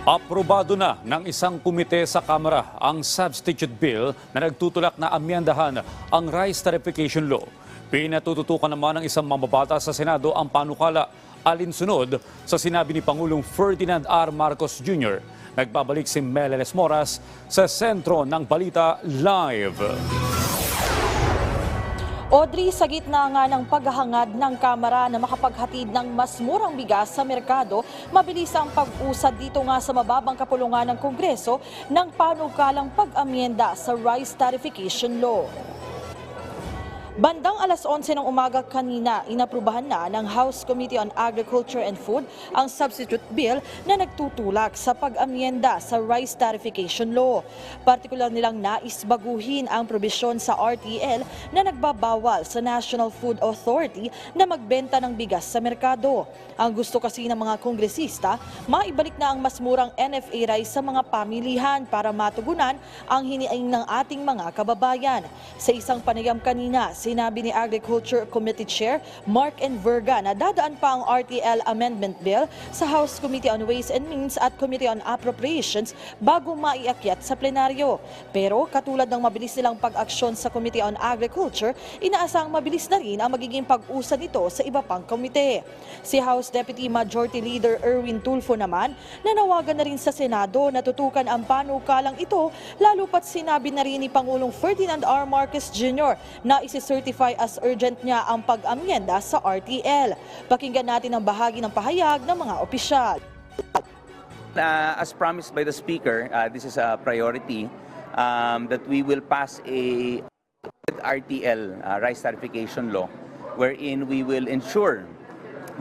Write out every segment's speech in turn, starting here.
Aprobado na ng isang komite sa Kamara ang substitute bill na nagtutulak na amyendahan ang rice tarification law. Pinatututukan naman ng isang mamabata sa Senado ang panukala alinsunod sa sinabi ni Pangulong Ferdinand R. Marcos Jr. Nagbabalik si Meleles Moras sa sentro ng Balita Live. Audrey, sa gitna nga ng paghahangad ng Kamara na makapaghatid ng mas murang bigas sa merkado, mabilis ang pag-usad dito nga sa mababang kapulungan ng Kongreso ng panukalang pag-amyenda sa Rice Tarification Law. Bandang alas 11 ng umaga kanina, inaprubahan na ng House Committee on Agriculture and Food ang substitute bill na nagtutulak sa pag-amyenda sa rice tarification law. Partikular nilang nais baguhin ang probisyon sa RTL na nagbabawal sa National Food Authority na magbenta ng bigas sa merkado. Ang gusto kasi ng mga kongresista, maibalik na ang mas murang NFA rice sa mga pamilihan para matugunan ang hiniing ng ating mga kababayan. Sa isang panayam kanina, sinabi ni Agriculture Committee Chair Mark Enverga na dadaan pa ang RTL Amendment Bill sa House Committee on Ways and Means at Committee on Appropriations bago maiakyat sa plenaryo. Pero katulad ng mabilis nilang pag-aksyon sa Committee on Agriculture, inaasang mabilis na rin ang magiging pag-usa nito sa iba pang komite. Si House Deputy Majority Leader Erwin Tulfo naman, nanawagan na rin sa Senado na tutukan ang panukalang ito lalo pat sinabi na rin ni Pangulong Ferdinand R. Marcos Jr. na isi-certify as urgent niya ang pag-amyenda sa RTL. Pakinggan natin ang bahagi ng pahayag ng mga opisyal. Uh, as promised by the Speaker, uh, this is a priority um, that we will pass a RTL, uh, rice tarification law, wherein we will ensure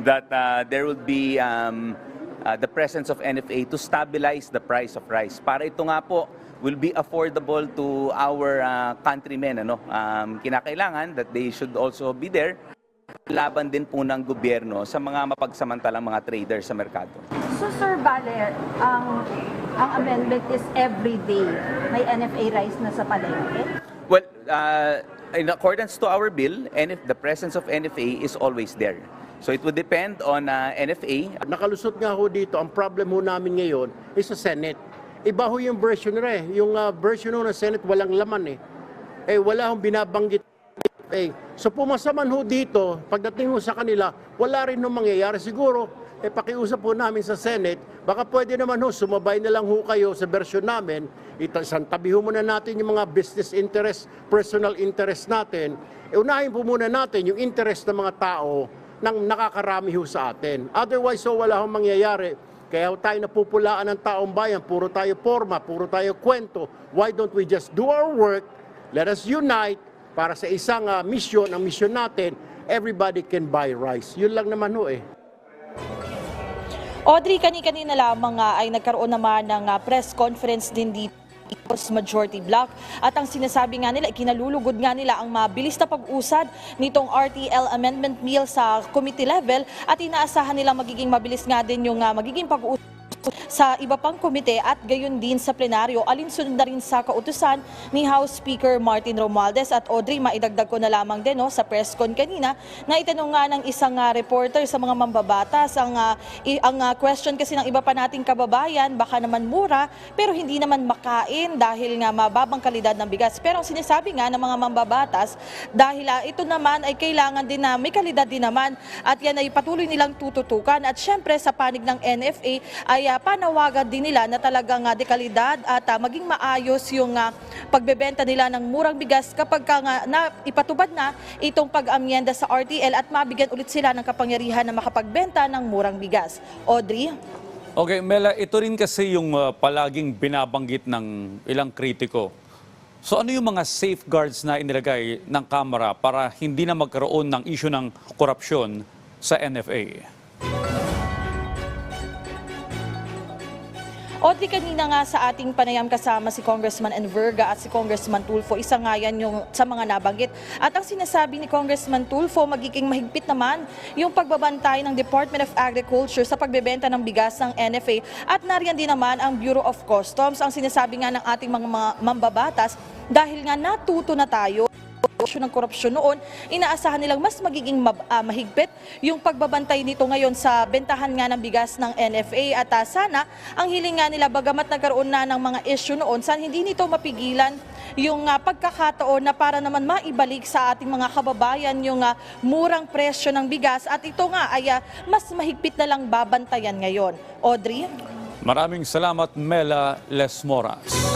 that uh, there will be um, uh, the presence of NFA to stabilize the price of rice. Para ito nga po will be affordable to our uh, countrymen. Ano? Um, kinakailangan that they should also be there laban din po ng gobyerno sa mga mapagsamantalang mga traders sa merkado. So Sir Bale, ang ang amendment is every day may NFA rice na sa palengke? Well, uh, in accordance to our bill, NF, the presence of NFA is always there. So it would depend on uh, NFA. Nakalusot nga ho dito, ang problem ho namin ngayon is sa Senate. Iba ho yung version re. Yung uh, version ho ng Senate walang laman eh. Eh wala hong binabanggit eh. So pumasa man ho dito, pagdating ho sa kanila, wala rin ho mangyayari. Siguro, eh pakiusap po namin sa Senate, baka pwede naman ho, sumabay na lang ho kayo sa version namin, itasantabi ho muna natin yung mga business interest, personal interest natin, eh unahin po muna natin yung interest ng mga tao nang nakakarami ho sa atin. Otherwise, so wala hong mangyayari. Kaya tayo napupulaan ng taong bayan, puro tayo forma, puro tayo kwento. Why don't we just do our work, let us unite, para sa isang uh, mission, ang mission natin, everybody can buy rice. Yun lang naman ho eh. Audrey, kani-kanina lamang nga ay nagkaroon naman ng ah, press conference din dito House Majority Block. At ang sinasabi nga nila, ikinalulugod nga nila ang mabilis na pag-usad nitong RTL Amendment Bill sa committee level at inaasahan nila magiging mabilis nga din yung ah, magiging pag-usad sa iba pang komite at gayon din sa plenaryo alinsunod na rin sa kautusan ni House Speaker Martin Romualdez. At Audrey maidagdag ko na lamang din no, sa press con kanina na itanong nga ng isang ah, reporter sa mga mambabatas ang, ah, i- ang ah, question kasi ng iba pa nating kababayan baka naman mura pero hindi naman makain dahil nga mababang kalidad ng bigas. Pero ang sinasabi nga ng mga mambabatas dahil ah, ito naman ay kailangan din na may kalidad din naman at yan ay patuloy nilang tututukan. At syempre sa panig ng NFA ay ah, panawagan din nila na talagang uh, dekalidad at ah, maging maayos yung ah, pagbebenta nila ng murang bigas kapag ka nga na ipatubad na itong pag-amyenda sa RTL at mabigyan ulit sila ng kapangyarihan na makapagbenta ng murang bigas. Audrey? Okay, Mela, ito rin kasi yung uh, palaging binabanggit ng ilang kritiko. So ano yung mga safeguards na inilagay ng Kamara para hindi na magkaroon ng issue ng korupsyon sa NFA? Audrey, kanina nga sa ating panayam kasama si Congressman Enverga at si Congressman Tulfo, isa nga yan yung sa mga nabanggit. At ang sinasabi ni Congressman Tulfo, magiging mahigpit naman yung pagbabantay ng Department of Agriculture sa pagbebenta ng bigas ng NFA. At nariyan din naman ang Bureau of Customs. Ang sinasabi nga ng ating mga mambabatas, dahil nga natuto na tayo ng korupsyon noon, inaasahan nilang mas magiging mab- ah, mahigpit yung pagbabantay nito ngayon sa bentahan nga ng bigas ng NFA at ah, sana ang hiling nga nila bagamat nagkaroon na ng mga issue noon, sana hindi nito mapigilan yung ah, pagkakataon na para naman maibalik sa ating mga kababayan yung ah, murang presyo ng bigas at ito nga ay ah, mas mahigpit na lang babantayan ngayon. Audrey? Maraming salamat Mela Lesmoras.